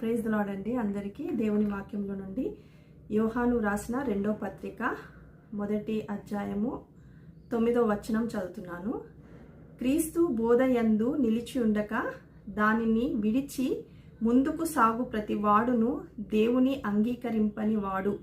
Praise lord అండి. అందరికీ దేవుని వాక్యంలో నుండి యోహాను రాసిన రెండో పత్రిక మొదటి అధ్యాయము తొమ్మిదో వచనం చదువుతున్నాను. క్రీస్తు బోధయందు నిలిచి ఉండక దానిని విడిచి ముందుకు సాగు ప్రతి వాడును దేవుని అంగీకరింపని వాడు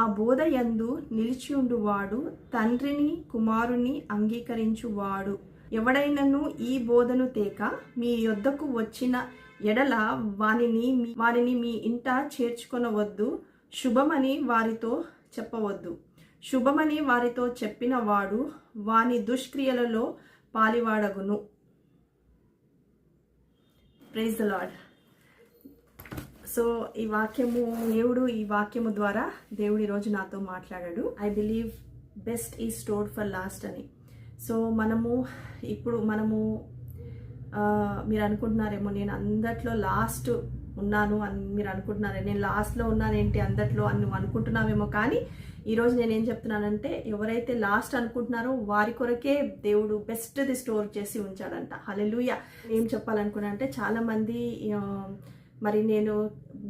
ఆ బోధయందు నిలిచియుండువాడు తండ్రిని కుమారుని అంగీకరించువాడు. ఎవడైనను ఈ బోధను తేక మీ యొద్దకు వచ్చిన ఎడల వానిని మీ- వానిని మీ ఇంట చేర్చుకొనవద్దు. శుభమని వారితో చెప్పవద్దు. శుభమని వారితో చెప్పిన వాడు వాని దుష్క్రియలలో పాలివాడగును. ప్రైజ్ ద లాడ్ సో ఈ వాక్యము దేవుడు ఈ వాక్యము ద్వారా దేవుడు ఈరోజు నాతో మాట్లాడాడు. I believe best is store for last అని. సో మనము ఇప్పుడు మనము మీరు అనుకుంటున్నారేమో నేను అందట్లో లాస్ట్ ఉన్నాను అని మీరు అనుకుంటున్నారు నేను లాస్ట్లో ఉన్నాను ఏంటి అందట్లో అని నువ్వు అనుకుంటున్నావేమో కానీ ఈరోజు నేను ఏం చెప్తున్నానంటే ఎవరైతే లాస్ట్ అనుకుంటున్నారో వారి కొరకే దేవుడు బెస్ట్ది స్టోర్ చేసి ఉంచాడంట. హలెలుయ ఏం చెప్పాలనుకున్నా అంటే చాలామంది మరి నేను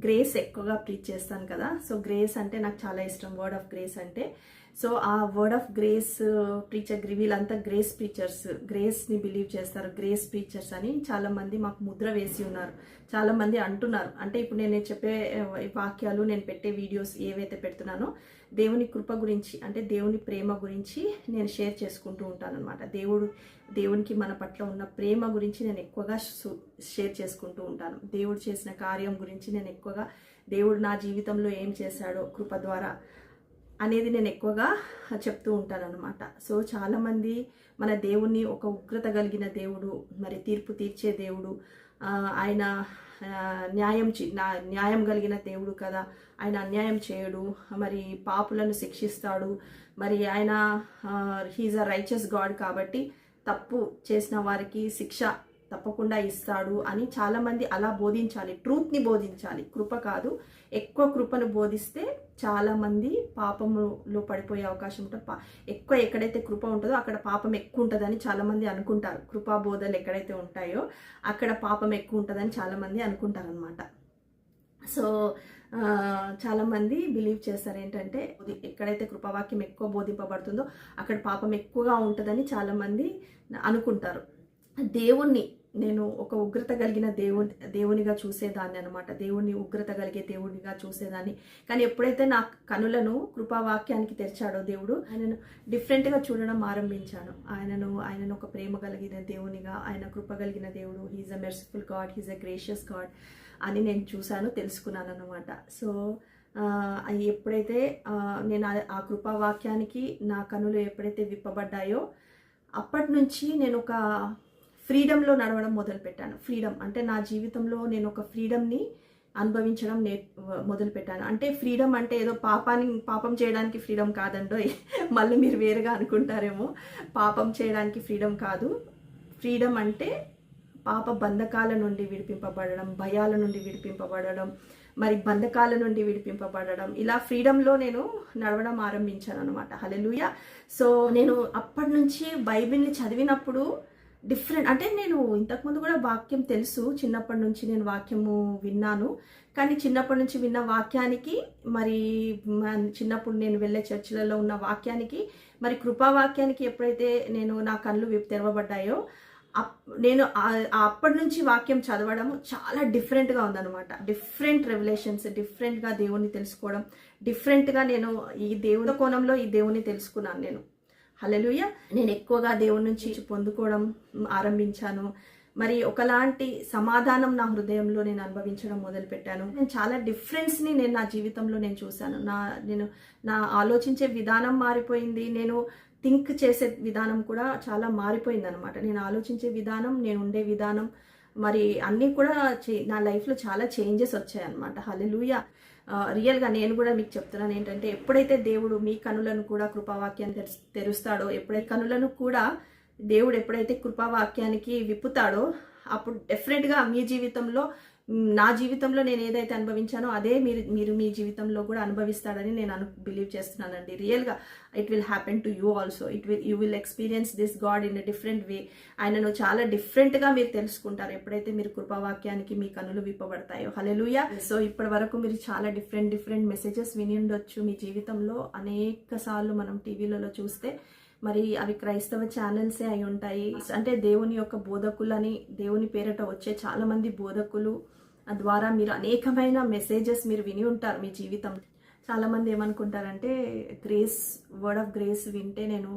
గ్రేస్ ఎక్కువగా ప్రీచ్ చేస్తాను కదా సో గ్రేస్ అంటే నాకు చాలా ఇష్టం వర్డ్ ఆఫ్ గ్రేస్ అంటే సో ఆ వర్డ్ ఆఫ్ గ్రేస్ ప్రీచర్ వీళ్ళంతా గ్రేస్ ప్రీచర్స్ గ్రేస్ని బిలీవ్ చేస్తారు గ్రేస్ ప్రీచర్స్ అని చాలామంది మాకు ముద్ర వేసి ఉన్నారు. చాలామంది అంటున్నారు. అంటే ఇప్పుడు నేను చెప్పే uh, వాక్యాలు నేను పెట్టే వీడియోస్ ఏవైతే పెడుతున్నానో దేవుని కృప గురించి అంటే దేవుని ప్రేమ గురించి నేను షేర్ చేసుకుంటూ ఉంటాను అనమాట దేవుడు దేవునికి మన పట్ల ఉన్న ప్రేమ గురించి నేను ఎక్కువగా షేర్ చేసుకుంటూ ఉంటాను. దేవుడు చేసిన కార్యం గురించి నేను ఎక్కువగా దేవుడు నా జీవితంలో ఏం చేశాడో కృప ద్వారా అనేది నేను ఎక్కువగా చెప్తూ ఉంటాను అనమాట సో చాలామంది మన దేవుణ్ణి ఒక ఉగ్రత కలిగిన దేవుడు మరి తీర్పు తీర్చే దేవుడు ఆయన న్యాయం చి- నా- న్యాయం కలిగిన దేవుడు కదా ఆయన అన్యాయం చేయడు మరి పాపులను శిక్షిస్తాడు మరి ఆయన హీజ్ అ రైచస్ గాడ్ కాబట్టి తప్పు చేసిన వారికి శిక్ష తప్పకుండా ఇస్తాడు అని చాలామంది అలా బోధించాలి. ట్రూత్ని బోధించాలి. కృప కాదు. ఎక్కువ కృపను బోధిస్తే చాలామంది పాపములో పడిపోయే అవకాశం ఉంటుంది. పా- ఎక్కువ ఎక్కడైతే కృప ఉంటుందో అక్కడ పాపం ఎక్కువ ఉంటుందని చాలామంది అనుకుంటారు. కృపా బోధలు ఎక్కడైతే ఉంటాయో అక్కడ పాపం ఎక్కువ ఉంటుందని చాలామంది అనుకుంటారు అనమాట సో చాలామంది బిలీవ్ చేస్తారు ఏంటంటే ఎక్కడైతే కృపావాక్యం ఎక్కువ బోధింపబడుతుందో అక్కడ పాపం ఎక్కువగా ఉంటుందని చాలామంది అనుకుంటారు. దేవుణ్ణి నేను ఒక ఉగ్రత కలిగిన దేవుని దేవునిగా చూసేదాన్ని అనమాట దేవుణ్ణి ఉగ్రత కలిగే దేవునిగా చూసేదాన్ని. కానీ ఎప్పుడైతే నా కనులను కృపావాక్యానికి తెరిచాడో దేవుడు ఆయనను డిఫరెంట్గా చూడడం ఆరంభించాను. ఆయనను ఆయనను ఒక ప్రేమ కలిగిన దేవునిగా ఆయన కృప కలిగిన దేవుడు. He's a merciful God he's a gracious God అని నేను చూశాను తెలుసుకున్నాను అనమాట సో అవి ఎప్పుడైతే నేను ఆ- ఆ కృపావాక్యానికి నా కనులు ఎప్పుడైతే విప్పబడ్డాయో అప్పటి నుంచి నేను ఒక ఫ్రీడంలో నడవడం మొదలుపెట్టాను. ఫ్రీడమ్ అంటే నా జీవితంలో నేను ఒక ఫ్రీడమ్ని అనుభవించడం నే మొదలుపెట్టాను. అంటే ఫ్రీడమ్ అంటే ఏదో పాపాన్ని పాపం చేయడానికి ఫ్రీడమ్ కాదండో మళ్ళీ మీరు వేరుగా అనుకుంటారేమో. పాపం చేయడానికి ఫ్రీడమ్ కాదు. ఫ్రీడమ్ అంటే పాప బంధకాల నుండి విడిపింపబడడం భయాల నుండి విడిపింపబడడం మరి బంధకాల నుండి విడిపింపబడడం. ఇలా ఫ్రీడంలో నేను నడవడం ఆరంభించాను అనమాట హలెలుయ సో నేను అప్పటి నుంచి బైబిల్ని చదివినప్పుడు డిఫరెంట్ అంటే నేను ఇంతకుముందు కూడా వాక్యం తెలుసు. చిన్నప్పటి నుంచి నేను వాక్యము విన్నాను. కానీ చిన్నప్పటి నుంచి విన్న వాక్యానికి మరి చిన్నప్పుడు నేను వెళ్ళే చర్చిలలో ఉన్న వాక్యానికి మరి కృపా వాక్యానికి ఎప్పుడైతే నేను నా కళ్ళు తెరవబడ్డాయో అప్- నేను అప్పటి నుంచి వాక్యం చదవడం చాలా డిఫరెంట్గా ఉందన్నమాట. డిఫరెంట్ రెవల్యూషన్స్ డిఫరెంట్గా దేవుణ్ణి తెలుసుకోవడం డిఫరెంట్గా నేను ఈ దేవుని కోణంలో ఈ దేవుని తెలుసుకున్నాను నేను. హలలుయ నేను ఎక్కువగా దేవుని నుంచి పొందుకోవడం ఆరంభించాను. మరి ఒకలాంటి సమాధానం నా హృదయంలో నేను అనుభవించడం మొదలుపెట్టాను. నేను చాలా డిఫరెన్స్ని నేను నా జీవితంలో నేను చూశాను. నా నేను నా ఆలోచించే విధానం మారిపోయింది. నేను థింక్ చేసే విధానం కూడా చాలా మారిపోయింది అనమాట నేను ఆలోచించే విధానం నేను ఉండే విధానం మరి అన్నీ కూడా చే- నా లైఫ్లో చాలా చేంజెస్ వచ్చాయి అనమాట రియల్గా నేను కూడా మీకు చెప్తున్నాను ఏంటంటే ఎప్పుడైతే దేవుడు మీ కనులను కూడా కృపావాక్యాన్ని తెరుస్- తెరుస్తాడో ఎప్పుడైతే కనులను కూడా దేవుడు ఎప్పుడైతే కృపావాక్యానికి విప్పుతాడో అప్పుడు డెఫినెట్గా మీ జీవితంలో నా జీవితంలో నేను ఏదైతే అనుభవించానో అదే మీరు మీరు మీ జీవితంలో కూడా అనుభవిస్తాడని నేను అను బిలీవ్ చేస్తున్నానండి. రియల్గా it will happen to you also it will you will experience this God in a different way ఆయనను చాలా డిఫరెంట్గా మీరు తెలుసుకుంటారు. ఎప్పుడైతే మీరు కృపావాక్యానికి మీ కనులు విప్పబడతాయో. హలెలుయా సో ఇప్పటి వరకు మీరు చాలా డిఫరెంట్ డిఫరెంట్ మెసేజెస్ విని ఉండొచ్చు. మీ జీవితంలో అనేక సార్లు మనం టీవీలలో చూస్తే మరి అవి క్రైస్తవ ఛానల్సే అయి ఉంటాయి. అంటే దేవుని యొక్క బోధకులని దేవుని పేరట వచ్చే చాలా మంది బోధకులు ద్వారా మీరు అనేకమైన మెసేజెస్ మీరు విని ఉంటారు మీ జీవితం. చాలా మంది ఏమనుకుంటారంటే గ్రేస్ వర్డ్ ఆఫ్ గ్రేస్ వింటే నేను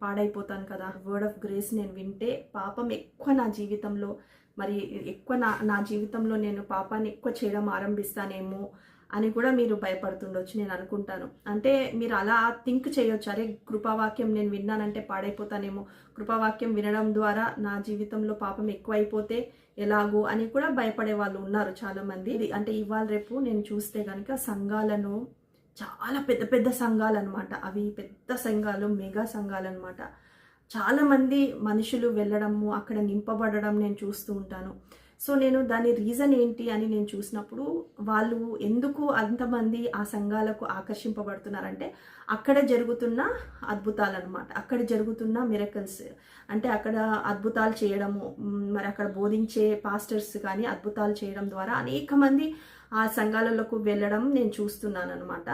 పాడైపోతాను కదా. వర్డ్ ఆఫ్ గ్రేస్ నేను వింటే పాపం ఎక్కువ నా జీవితంలో మరి ఎక్కువ నా నా జీవితంలో నేను పాపాన్ని ఎక్కువ చేయడం ఆరంభిస్తానేమో అని కూడా మీరు భయపడుతుండొచ్చు నేను అనుకుంటాను. అంటే మీరు అలా థింక్ చేయొచ్చు. అరే కృపావాక్యం నేను విన్నానంటే పాడైపోతానేమో. కృపావాక్యం వినడం ద్వారా నా జీవితంలో పాపం ఎక్కువైపోతే ఎలాగో అని కూడా భయపడే వాళ్ళు ఉన్నారు చాలామంది. ఇది అంటే ఇవాళ రేపు నేను చూస్తే కనుక సంఘాలను చాలా పెద్ద పెద్ద సంఘాలు అనమాట అవి పెద్ద సంఘాలు మెగా సంఘాలు అనమాట చాలామంది మనుషులు వెళ్ళడము అక్కడ నింపబడడం నేను చూస్తూ ఉంటాను. సో నేను దాని రీజన్ ఏంటి అని నేను చూసినప్పుడు వాళ్ళు ఎందుకు అంతమంది ఆ సంఘాలకు ఆకర్షింపబడుతున్నారంటే అక్కడ జరుగుతున్న అద్భుతాలు అనమాట అక్కడ జరుగుతున్న మిరకల్స్ అంటే అక్కడ అద్భుతాలు చేయడము మరి అక్కడ బోధించే పాస్టర్స్ కానీ అద్భుతాలు చేయడం ద్వారా అనేక మంది ఆ సంఘాలలోకి వెళ్ళడం నేను చూస్తున్నాను అనమాట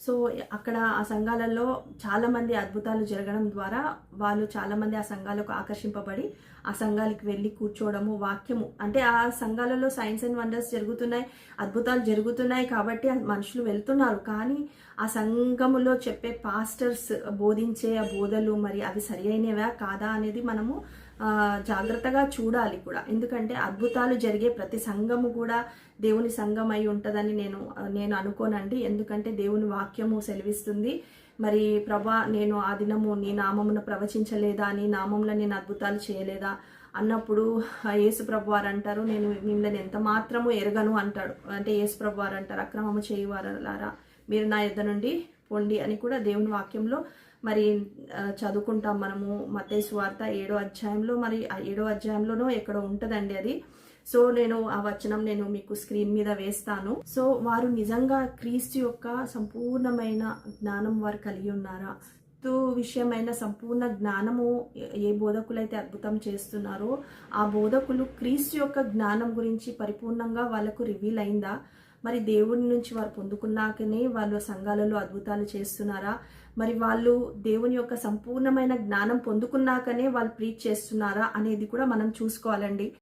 సో అక్కడ ఆ సంఘాలలో చాలామంది అద్భుతాలు జరగడం ద్వారా వాళ్ళు చాలామంది ఆ సంఘాలకు ఆకర్షింపబడి ఆ సంఘాలకు వెళ్ళి కూర్చోవడము వాక్యము. అంటే ఆ సంఘాలలో సైన్స్ అండ్ వండర్స్ జరుగుతున్నాయి అద్భుతాలు జరుగుతున్నాయి కాబట్టి మనుషులు వెళ్తున్నారు. కానీ ఆ సంఘములో చెప్పే పాస్టర్స్ బోధించే ఆ బోధలు మరి అవి సరి అయినవా కాదా అనేది మనము జాగ్రత్తగా చూడాలి కూడా. ఎందుకంటే అద్భుతాలు జరిగే ప్రతి సంఘము కూడా దేవుని సంఘం అయి ఉంటుందని నేను నేను అనుకోనండి. ఎందుకంటే దేవుని వాక్యము సెలవిస్తుంది. మరి ప్రభా నేను ఆ దినము నీ నామమును ప్రవచించలేదా? నీ నామంలో నేను అద్భుతాలు చేయలేదా? అన్నప్పుడు ఆ యేసు ప్రభు వారు అంటారు నేను మిమ్మల్ని ఎంత మాత్రము ఎరగను అంటాడు. అంటే యేసు ప్రభు వారు అంటారు అక్రమము చేయవారలారా? మీరు నా ఎద్ద నుండి పొండి అని కూడా దేవుని వాక్యంలో మరి చదువుకుంటాం మనము. మతేసు వార్త ఏడో అధ్యాయంలో మరి ఏడో అధ్యాయంలోనూ ఎక్కడో ఉంటుందండి అది. సో నేను ఆ వచనం నేను మీకు స్క్రీన్ మీద వేస్తాను. సో వారు నిజంగా క్రీస్తు యొక్క సంపూర్ణమైన జ్ఞానం వారు కలిగి ఉన్నారా? క్రీస్తు విషయమైన సంపూర్ణ జ్ఞానము ఏ- బోధకులు బోధకులైతే అద్భుతం చేస్తున్నారో ఆ బోధకులు క్రీస్తు యొక్క జ్ఞానం గురించి పరిపూర్ణంగా వాళ్ళకు రివీల్ అయిందా? మరి దేవుని నుంచి వారు పొందుకున్నాకనే వాళ్ళు సంఘాలలో అద్భుతాలు చేస్తున్నారా? మరి వాళ్ళు దేవుని యొక్క సంపూర్ణమైన జ్ఞానం పొందుకున్నాకనే వాళ్ళు ప్రీచ్ చేస్తున్నారా అనేది కూడా మనం చూసుకోవాలండి.